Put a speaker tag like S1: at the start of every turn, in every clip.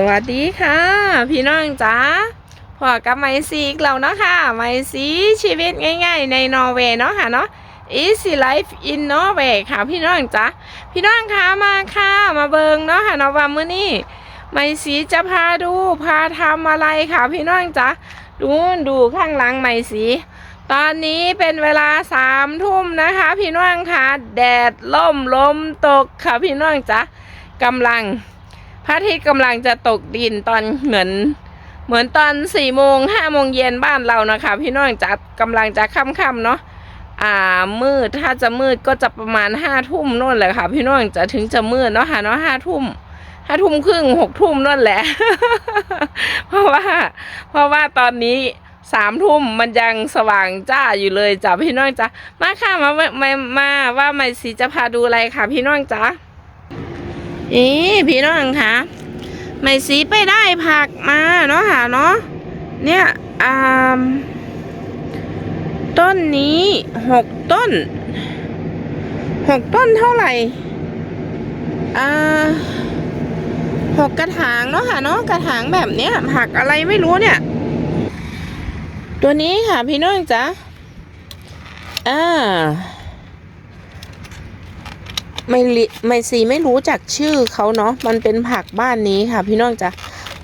S1: สวัสดีค่ะ พี่น้องจ๋าพอกับไมซีอีกแล้วเนาะค่ะ ไมซีชีวิตง่ายๆ ในนอร์เวย์เนาะค่ะเนาะ Easy Life in Norway ค่ะพี่น้องจ๋าพี่น้องคะมาค่ะมาเบิงเนาะค่ะนาะว่ามื้อนี้ไมซีจะพาดูพาทำอะไรค่ะ พี่น้องจ๋าดูดูข้างหลังไมซีตอนนี้เป็นเวลาสามทุ่มนะคะ พี่น้องคะแดดล่มลมตกค่ะพี่น้องจ๋ากำลัง ระอาทิตย์กำลังจะตกดินตอนเหมือน เหมือนตอนสี่โมงห้าโมงเย็นบ้านเรานะคะ พี่น้องจะกำลังจะค่ำๆเนาะอ่ามืดถ้าจะมืดก็จะประมาณห้าทุ่มนู่นแหละค่ะ พี่น้องจะถึงจะมืดเนาะค่ะเนาะห้าทุ่มห้าทุ่มครึ่งหกทุ่มนั่นแหละ เพราะว่า เพราะว่าตอนนี้สามทุ่มมันยังสว่างจ้าอยู่เลยจ้ะพี่น้องจ้ะมาค่ะมามามาว่าไม่สีจะพาดูอะไรค่ะ พี่น้องจ้ะ อีพี่น้องคะไม่สีไปได้ผักมาเนาะค่ะเนาะเนี่ยอ่าต้นนี้หกต้นหกต้นเท่าไหร่อ่าหกกระถางเนาะค่ะเนาะกระถางแบบเนี้ยผักอะไรไม่รู้เนี่ย ตัวนี้ค่ะพี่น้องจ๊ะอ่า ไม่ไม่ซีไม่รู้จักชื่อเขาเนาะมันเป็นผักบ้านนี้ค่ะ พี่น้องจ้ะ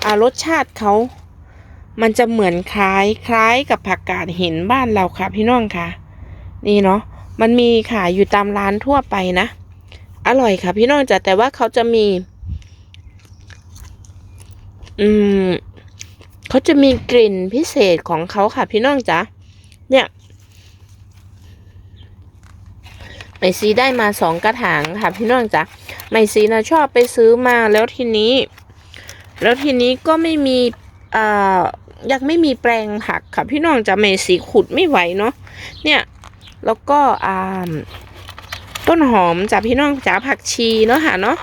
S1: อ่ารสชาติเขามันจะเหมือนคล้ายคล้ายกับผักกาดหินบ้านเราค่ะ พี่น้องค่ะ นี่เนาะมันมีขายอยู่ตามร้านทั่วไปนะ อร่อยค่ะ พี่น้องจ้ะแต่ว่าเขาจะมี อืมเขาจะมีกลิ่นพิเศษของเขาค่ะ พี่น้องจ้ะเนี่ย ไมซีได้มาสองกระถางค่ะพี่น้องจ๊ะไมซีนะชอบไปซื้อมาแล้วทีนี้ แล้วทีนี้ก็ไม่มีอ่ายังไม่มีแปลงผักค่ะพี่น้องจ๊ะไมซีขุดไม่ไหวเนาะเนี่ยแล้วก็อ่าต้นหอมจ้ะพี่น้องจ๋าผักชีเนาะค่ะเนาะ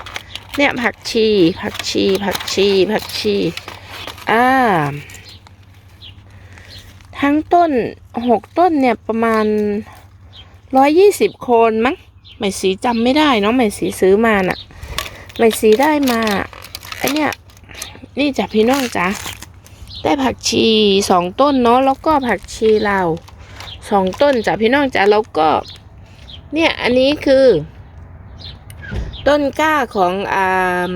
S1: เนี่ยผักชี ผักชี ผักชี ผักชีอ่าทั้งต้นหกต้นเนี่ยประมาณ ร้อยยี่สิบโคนมั้งไม่สีจำไม่ได้เนาะไม่สีซื้อมาน่ะไม่สีได้มาไอเนี่ยนี่จ้ะพี่น้องจ้ะได้ผักชีสองต้นเนาะแล้วก็ผักชีลาสองต้นจ้ะพี่น้องจ้ะแล้วก็ เนี่ยอันนี้คือ ต้นกล้าของอ่า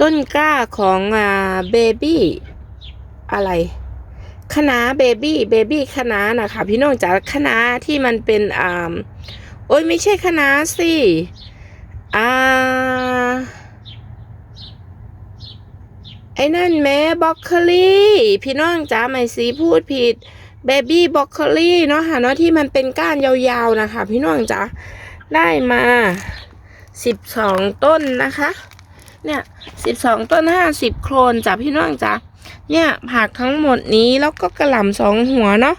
S1: ต้นกล้าของอ่าเบบี้อะไร คณะเบบี้เบบี้คณะนะคะ พี่น้องจ๋าคณะที่มันเป็นอ่าโอ้ยไม่ใช่คณะสิอ่าไอ้นั่นแม่บล็อกโคลี่พี่น้องจ๋าไม่สีพูดผิดเบบี้บล็อกโคลี่เนาะค่ะเนาะที่มันเป็นก้านยาวๆนะคะ พี่น้องจ๋าได้มาสิบสองต้นนะคะ เนี่ยสิบสองต้นห้าสิบโครนจ้ะพี่น้องจ๋า เนี่ยผักทั้งหมดนี้แล้วก็กระหล่ำสองหัวเนาะ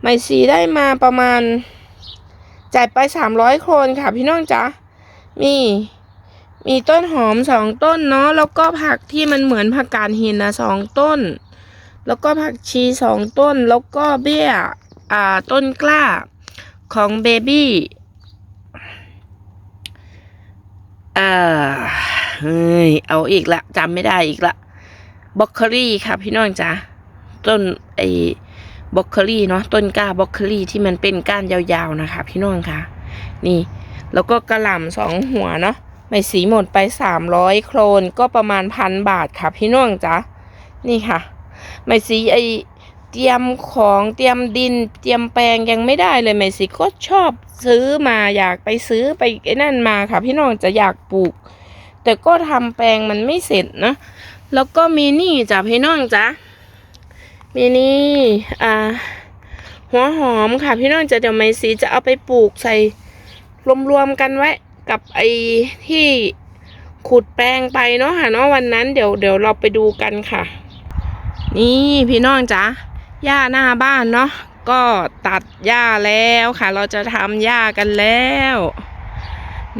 S1: ไมซีได้มาประมาณ จ่ายไปสามร้อยโคนค่ะพี่น้องจ๊ะมีมีต้นหอมสองต้นเนาะแล้วก็ผักที่มันเหมือนผักกาดหินนะสองต้น แล้วก็ผักชีสองต้น แล้วก็เบี้ยอ่าต้นกล้าของเบบี้อ่าเฮ้ยเอาอีกละจำไม่ได้อีกละ บล็อกโคลี่ค่ะพี่น้องจ๋าต้นไอ้บล็อกโคลี่เนาะต้นกล้าบล็อกโคลี่ที่มันเป็นก้านยาวๆนะคะ พี่น้องค่ะ นี่ แล้วก็กระหล่ำสองหัวเนาะไม่สีหมดไปสามร้อยโครนก็ประมาณพันบาทค่ะ พี่น้องจ๋านี่ค่ะ ไม่สีไอเตรียมของเตรียมดินเตรียมแปลงยังไม่ได้เลยไม่สีก็ชอบซื้อมาอยากไปซื้อไปไอ้นั่นมาค่ะ พี่น้องจะอยากปลูก แต่ก็ทำแปลงมันไม่เสร็จนะ แล้วก็มีนี่จ้ะพี่น้องจ้ะมีนี่อ่า หัวหอมค่ะ พี่น้องจะเดี๋ยวไมซีจะเอาไปปลูกใส่รวมๆกันไว้กับไอ้ที่ขุดแปลงไปเนาะค่ะเนาะวันนั้นเดี๋ยวเดี๋ยวเราไปดูกันค่ะ นี่พี่น้องจ้ะหญ้าหน้าบ้านเนาะก็ตัดหญ้าแล้วค่ะ เราจะทำหญ้ากันแล้ว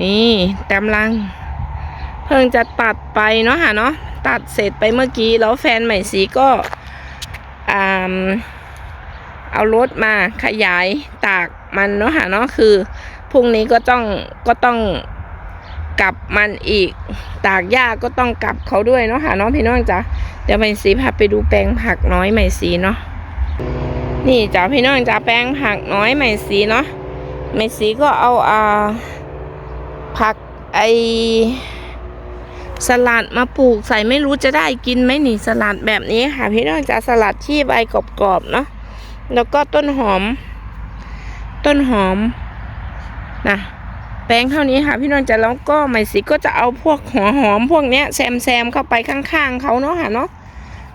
S1: นี่กำลัง เพิ่งจะตัดไปเนาะค่ะเนาะ ตัดเสร็จไปเมื่อกี้ แล้วแฟนใหม่สีก็อ่าเอารถมาขยายตากมันเนาะค่ะเนาะคือพรุ่งนี้ก็ต้องก็ต้องกลับมันอีก ตากหญ้าก็ต้องกลับเขาด้วยเนาะค่ะเน้องพี่น้องจ้ะเดี๋ยวใหม่สีพาไปดูแปลงผักน้อยใหม่สีเนาะนี่จ้ะพี่น้องจ้ะแปลงผักน้อยใหม่สีเนาะใหม่สีก็เอาอ่าผักไอ สลัดมาปลูกใส่ไม่รู้จะได้กินไหมนี่สลัดแบบนี้ค่ะพี่น้องจ้ะสลัดที่ใบกรอบๆเนาะแล้วก็ต้นหอม ต้นหอมนะแปลงเท่านี้ค่ะพี่น้องจะแล้วก็ไหมสีก็จะเอาพวกหัวหอมพวกเนี้ยแซมแซมเข้าไปข้างๆเขาเนาะค่ะเนาะ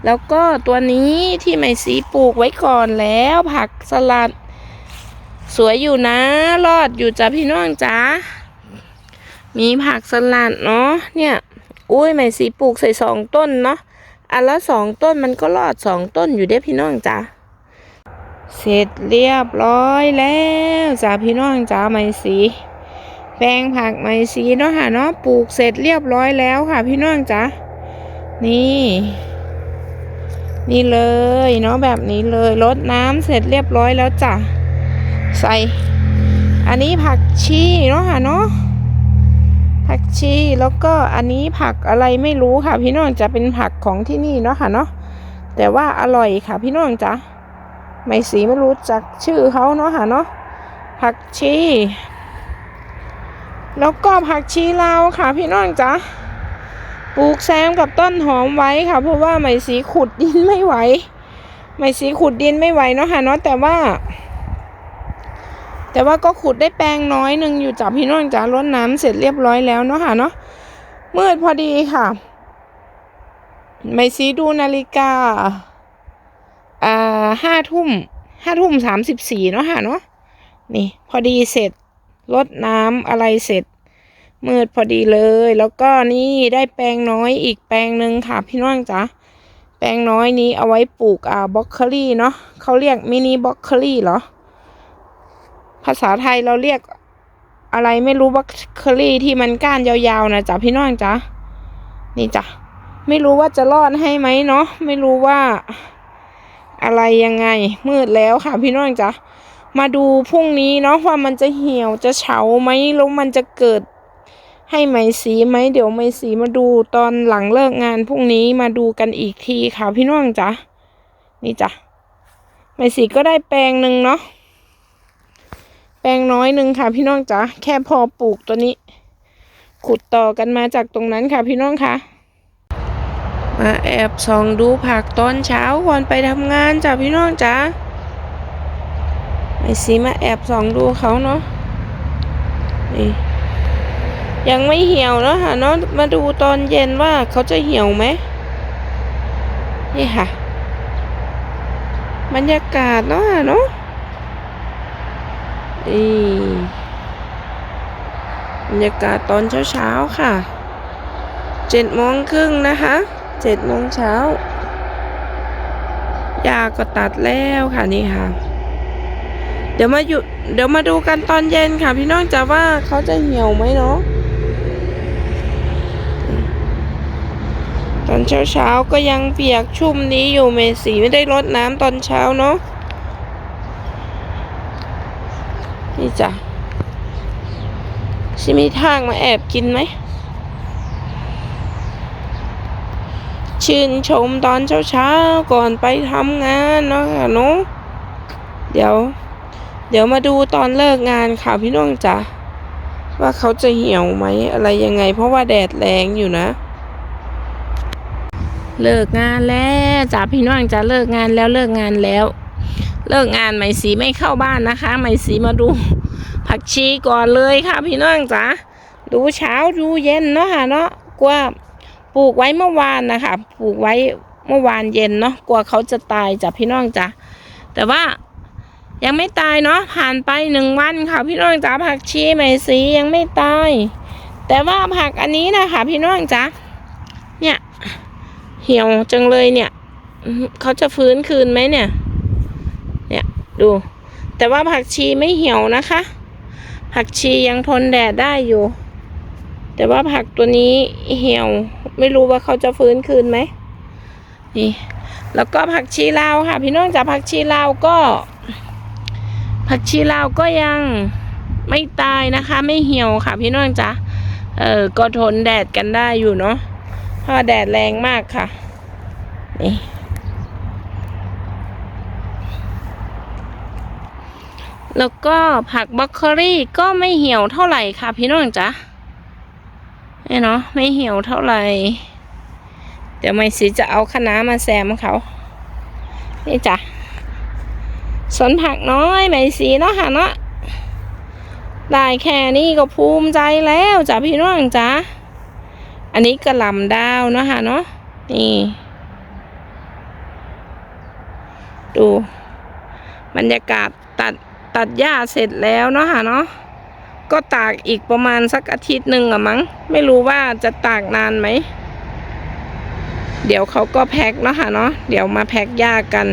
S1: แล้วก็ตัวนี้ที่ไหมสีปลูกไว้ก่อนแล้วผักสลัด สวยอยู่นะ รอดอยู่จ้ะพี่น้องจ้ามีผักสลัดเนาะเนี่ย อุ้ยไหมสีปลูกใส่สองต้นเนาะอันละสองต้นมันก็รอดสองต้นอยู่เด้พี่น้องจ้าเสร็จเรียบร้อยแล้วจ้าพี่น้องจ้าไหมสีแปลงผักไหมสีเนาะค่ะเนาะปลูกเสร็จเรียบร้อยแล้วค่ะ พี่น้องจ้านี่ นี่เลยเนาะแบบนี้เลยรดน้ำเสร็จเรียบร้อยแล้วจ้ะใส่ อันนี้ผักชีเนาะค่ะเนาะ ผักชีแล้วก็อันนี้ผักอะไรไม่รู้ค่ะ พี่น้องจะเป็นผักของที่นี่เนาะค่ะเนาะแต่ว่าอร่อยค่ะ พี่น้องจ้าไม่สีไม่รู้จักชื่อเขาเนาะค่ะเนาะผักชี แล้วก็ผักชีลาวค่ะ พี่น้องจ๊ะปลูกแซมกับต้นหอมไว้ค่ะ เพราะว่าไม่สีขุดดินไม่ไหว ไม่สีขุดดินไม่ไหวเนาะค่ะเนาะแต่ว่า แต่ว่าก็ขุดได้แปลงน้อยหนึ่งอยู่จ้ะพี่น้องจ๋ารดน้ำเสร็จเรียบร้อยแล้วเนาะค่ะเนาะมืดพอดีค่ะ ไม่สีดูนาฬิกาอ่าห้าทุ่มห้าทุ่มสามสิบสี่เนาะค่ะเนาะนี่ พอดีเสร็จรดน้ำอะไรเสร็จ มืดพอดีเลย แล้วก็นี่ได้แปลงน้อยอีกแปลงหนึ่งค่ะ พี่น้องจ๋าแปลงน้อยนี้เอาไว้ปลูกอ่าบล็อกเคอรี่เนาะเขาเรียกมินิบล็อกเคอรี่เหรอ ภาษาไทยเราเรียกอะไรไม่รู้บล็อกเคอรี่ที่มันก้านยาวๆนะจ๊ะพี่น้องจ๋านี่จ้ะไม่รู้ว่าจะรอดให้ไหมเนาะไม่รู้ว่า อะไรยังไง มืดแล้วค่ะ พี่น้องจ๊ะมาดูพรุ่งนี้เนาะว่ามันจะเหี่ยวจะเฉาไหมแล้วมันจะเกิดให้ไหมสีไหมเดี๋ยวไหมสีมาดูตอนหลังเลิกงานพรุ่งนี้มาดูกันอีกทีค่ะพี่น้องจ๊ะนี่จ้ะไหมสีก็ได้แปลงหนึ่งเนาะ แปลงน้อยหนึ่งค่ะ พี่น้องจ๊ะแค่พอปลูกตัวนี้ ขุดต่อกันมาจากตรงนั้นค่ะพี่น้องค่ะ มาแอบส่องดูผักตอนเช้าก่อนไปทำงานจ้ะพี่น้องจ้าไอซีมาแอบส่องดูเขาเนาะนี่ยังไม่เหี่ยวเนาะค่ะเนาะมาดูตอนเย็นว่าเขาจะเหี่ยวไหมนี่ค่ะ บรรยากาศเนาะค่ะเนาะ นี่บรรยากาศตอนเช้าๆค่ะเจ็ดโมงครึ่งนะคะเจ็ดโมงเช้ายาก็ตัดแล้วค่ะนี่ค่ะ เดี๋ยวมาอยู่เดี๋ยวมาดูกันตอนเย็นค่ะ พี่น้องจะว่าเขาจะเหี่ยวไหมเนาะตอนเช้าเช้าๆก็ยังเปียกชุ่มนี้อยู่เมสีไม่ได้รดน้ำตอนเช้าเนาะ นี่จ้ะชิมีทางมาแอบกินไหม ชื่นชมตอนเช้าๆ ก่อนไปทำงานเนาะค่ะเนาะเดี๋ยว เดี๋ยวมาดูตอนเลิกงานค่ะพี่น้องจ๋าว่าเขาจะเหี่ยวไหมอะไรยังไง เพราะว่าแดดแรงอยู่นะ เลิกงานแล้วจ้าพี่น้องจ๋าเลิกงานแล้วเลิกงานแล้ว เลิกงานไหมสีไม่เข้าบ้านนะคะ ไหมสีมาดู ผักชีก่อนเลยค่ะพี่น้องจ๋าดูเช้าดูเย็นเนาะค่ะเนาะกว่าปลูกไว้เมื่อวานนะคะปลูกไว้เมื่อวานเย็นเนาะกลัวเขาจะตายจ้ะพี่น้องจ้ะแต่ว่ายังไม่ตายเนาะผ่านไปหนึ่งวันค่ะพี่น้องจ้ะผักชีไหมสียังไม่ตาย แต่ว่าผักอันนี้นะคะพี่น้องจ้ะเนี่ย เหี่ยวจังเลยเนี่ย เขาจะฟื้นคืนไหมเนี่ย ดู แต่ว่าผักชีไม่เหี่ยวนะคะ ผักชียังทนแดดได้อยู่ แต่ว่าผักตัวนี้เหี่ยว ไม่รู้ว่าเขาจะฟื้นคืนไหมนี่แล้วก็ผักชีลาวค่ะ พี่น้องจากผักชีลาวก็ ผักชีลาวก็ยังไม่ตายนะคะ ไม่เหี่ยวค่ะ พี่น้องจ๋าเออก็ทนแดดกันได้อยู่เนาะเพราะแดดแรงมากค่ะนี่ แล้วก็ผักบรอกโคลี่ก็ไม่เหี่ยวเท่าไหร่ค่ะพี่น้องจ๊ะนี่เนาะไม่เหี่ยวเท่าไหร่ เดี๋ยวไม่สิจะเอาคะน้ามาแซมเขานี่จ้ะสนผักน้อยไม่สีเนาะค่ะเนาะได้แค่นี้ก็ภูมิใจแล้วจ้ะพี่น้องจ้ะอันนี้กระลำดาวเนาะค่ะเนาะนี่ ดู บรรยากาศตัด ตัดหญ้าเสร็จแล้วเนาะค่ะเนาะก็ตากอีกประมาณสักอาทิตย์หนึ่งอะมั้ง ไม่รู้ว่าจะตากนานไหม เดี๋ยวเขาก็แพ็คเนาะค่ะเนาะเดี๋ยวมาแพ็คหญ้ากัน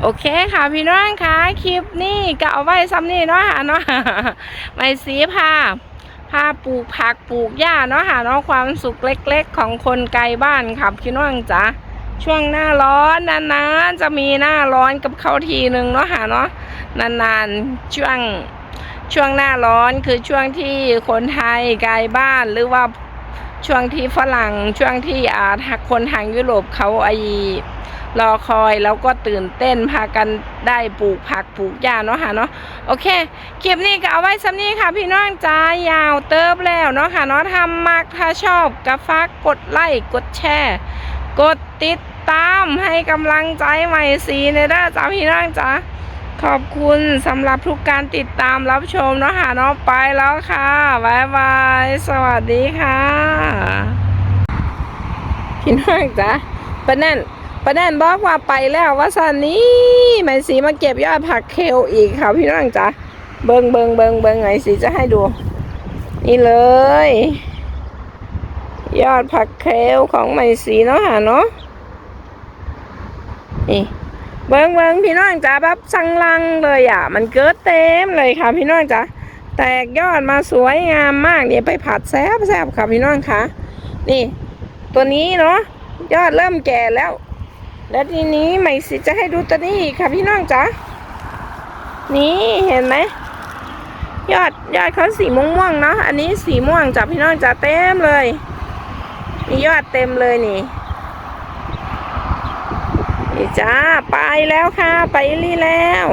S1: โอเคค่ะพี่น้องคะคลิปนี้ก็เอาไว้ซ้ำนี่เนาะค่ะเนาะไม่สีพาพาปลูกผักปลูกหญ้าเนาะค่ะเนาะความสุขเล็ก ๆ ของคนไกลบ้านครับพี่น้องจ๋า ช่วงหน้าร้อนนานๆจะมีหน้าร้อนกับเขาทีหนึ่งเนาะค่ะเนาะนานๆช่วงช่วงหน้าร้อนคือช่วงที่คนไทยไกลบ้านหรือว่าช่วงที่ฝรั่งช่วงที่อ่าคนทางยุโรปเขาไอรอคอยแล้วก็ตื่นเต้นพากันได้ปลูกผักปลูกหญ้าเนาะค่ะเนาะโอเคคลิปนี้ก็เอาไว้สำนี้ค่ะ พี่น้องจ้ายาวเติบแล้วเนาะค่ะเนาะทำมากถ้าชอบก็ฝากกดไลค์กดแชร์ กดติด ตามให้กำลังใจใหม่สีในด้าจ้าพี่น้องจ้าขอบคุณสำหรับทุกการติดตามรับชมเนาะค่ะเนาะไปแล้วค่ะบายบาย สวัสดีค่ะ พี่น้องจ้าปะแน่นประเด็นบอกว่าไปแล้วว่าสันนี้ไหม่สีมาเก็บยอดผักเคลอีกค่ะพี่น้องจ๋าเบิงเบิงเบิงเบิงไหนสีจะให้ดู นี่เลย ยอดผักเคลของไหม่สีเนาะค่ะเนาะ นี่เบิงเบิงพี่น้องจ๋าแบบสังลังเลยอะ มันเกิดเต็มเลยค่ะพี่น้องจ๋าแตกยอดมาสวยงามมากเนี่ยไปผัดแซบแซบค่ะพี่น้องคะนี่ ตัวนี้เนาะยอดเริ่มแก่แล้ว แล้วทีนี้ใหม่สิจะให้ดูตัวนี้ค่ะพี่น้องจ๋านี่เห็นไหมยอดยอดเขาสีม่วงๆเนาะอันนี้สีม่วงจ้ะพี่น้องจ๋าเต็มเลยมียอดเต็มเลยนี่ นี่จ้า ไปแล้วค่ะ ไปลี่แล้ว